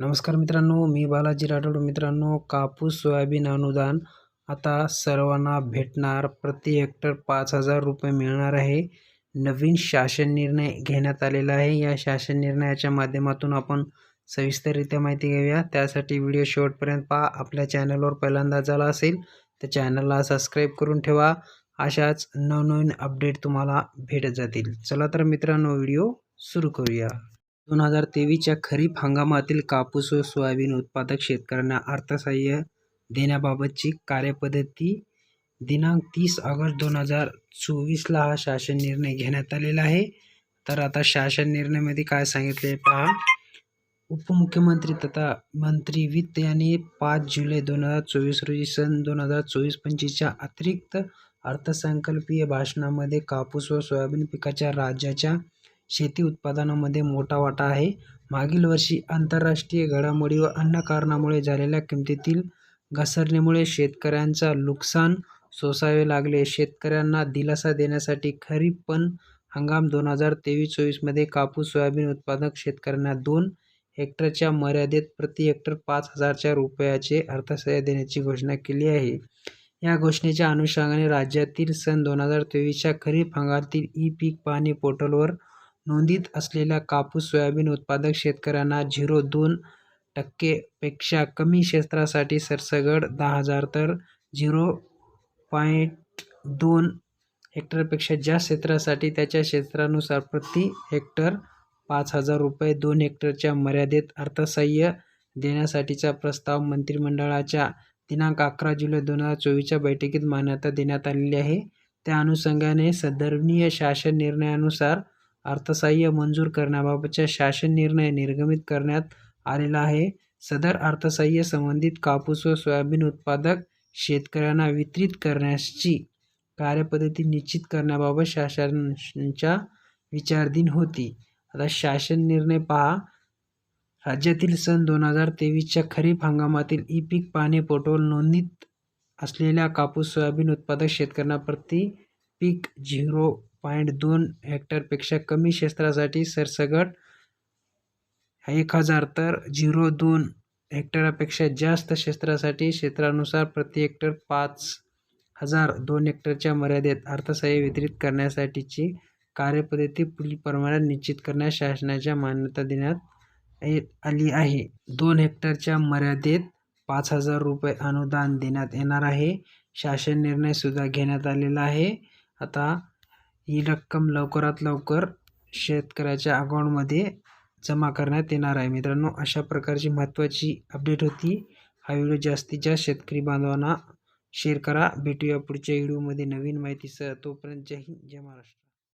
नमस्कार मित्रांनो मी बालाजी राठोड. मित्रांनो कापूस सोयाबीन अनुदान आता सर्वांना भेटणार. प्रति हेक्टर पाच हजार रुपये मिळणार आहे. नवीन शासन निर्णय घेण्यात आलेला आहे. या शासन निर्णयाच्या माध्यमातून आपण सविस्तररित्या माहिती घेऊया. त्यासाठी व्हिडिओ शेवटपर्यंत पहा. आपल्या चॅनलवर पहिल्यांदा झाला असेल तर चॅनलला सबस्क्राईब करून ठेवा. अशाच नवनवीन अपडेट तुम्हाला भेटत जातील. चला तर मित्रांनो व्हिडिओ सुरू करूया. दोन हजार तेवीसच्या खरीप हंगामातील कापूस व सोयाबीन उत्पादक शेतकऱ्यांना अर्थसहाय्य देण्याबाबतची कार्यपद्धती दिनांक तीस ऑगस्ट दोन हजार चोवीसला हा शासन निर्णय घेण्यात आलेला आहे. तर आता शासन निर्णयामध्ये काय सांगितले पहा. उपमुख्यमंत्री तथा मंत्री वित्त यांनी पाच जुलै दोन हजार चोवीस रोजी सन दोन हजार चोवीस पंचवीसच्या अतिरिक्त अर्थसंकल्पीय भाषणामध्ये कापूस व सोयाबीन पिकाच्या राज्याच्या शेती उत्पादनामध्ये मोठा वाटा आहे. मागील वर्षी आंतरराष्ट्रीय घडामोडी व अन्य कारणामुळे झालेल्या किमतीतील घसरणीमुळे शेतकऱ्यांचा नुकसान सोसावे लागले. शेतकऱ्यांना दिलासा देण्यासाठी खरीप पण हंगाम दोन हजार तेवीस चोवीसमध्ये कापूस सोयाबीन उत्पादक शेतकऱ्यांना दोन हेक्टरच्या मर्यादेत प्रति हेक्टर पाच हजारच्या रुपयाचे अर्थसहाय्य देण्याची घोषणा केली आहे. या घोषणेच्या अनुषंगाने राज्यातील सन दोन हजार तेवीसच्या खरीप हंगामातील ई पीक पाहणी पोर्टलवर नोंदीत असलेल्या कापूस सोयाबीन उत्पादक शेतकऱ्यांना झिरो दोन टक्केपेक्षा कमी क्षेत्रासाठी सरसगट दहा हजार तर झिरो पॉईंट दोन हेक्टरपेक्षा जास्त क्षेत्रासाठी त्याच्या क्षेत्रानुसार प्रति हेक्टर पाच हजार रुपये दोन हेक्टरच्या मर्यादेत अर्थसहाय्य देण्यासाठीचा प्रस्ताव मंत्रिमंडळाच्या दिनांक अकरा जुलै दोन हजार चोवीसच्या बैठकीत मान्यता देण्यात आलेली आहे. त्या अनुषंगाने सदर्भनीय शासन निर्णयानुसार अर्थसहाय्य मंजूर करण्याबाबतचा शासन निर्णय निर्गमित करण्यात आलेला आहे. सदर अर्थसहाय्य संबंधित कापूस व सोयाबीन उत्पादक शेतकऱ्यांना वितरित करण्याची कार्यपद्धती निश्चित करण्याबाबत शासनाच्या विचारधीन होती. आता शासन निर्णय पहा. राज्यातील सन दोन हजार तेवीसच्या खरीप हंगामातील ई पीक पाणी पोटोल नोंदणीत असलेल्या कापूस सोयाबीन उत्पादक शेतकऱ्यांना प्रति पीक झिरो पॉईंट दोन हेक्टरपेक्षा कमी क्षेत्रासाठी सरसगट एक हजार तर झिरो दोन हेक्टरापेक्षा जास्त क्षेत्रासाठी क्षेत्रानुसार प्रति हेक्टर पाच हजार दोन हेक्टरच्या मर्यादेत अर्थसहाय्य वितरित करण्यासाठीची कार्यपद्धती पुढील पुढीलप्रमाणे निश्चित करण्यास शासनाच्या मान्यता देण्यात आली आहे. दोन हेक्टरच्या मर्यादेत पाच हजार रुपये अनुदान देण्यात येणार आहे. शासन निर्णयसुद्धा घेण्यात आलेला आहे. आता ही रक्कम लवकरात लवकर शेतकऱ्याच्या अकाउंटमध्ये जमा करण्यात येणार आहे. मित्रांनो अशा प्रकारची महत्त्वाची अपडेट होती. हा व्हिडिओ जास्तीत जास्त शेतकरी बांधवांना शेअर करा. भेटूया पुढच्या व्हिडिओमध्ये नवीन माहितीसह. तोपर्यंत जय हिंद जय महाराष्ट्र.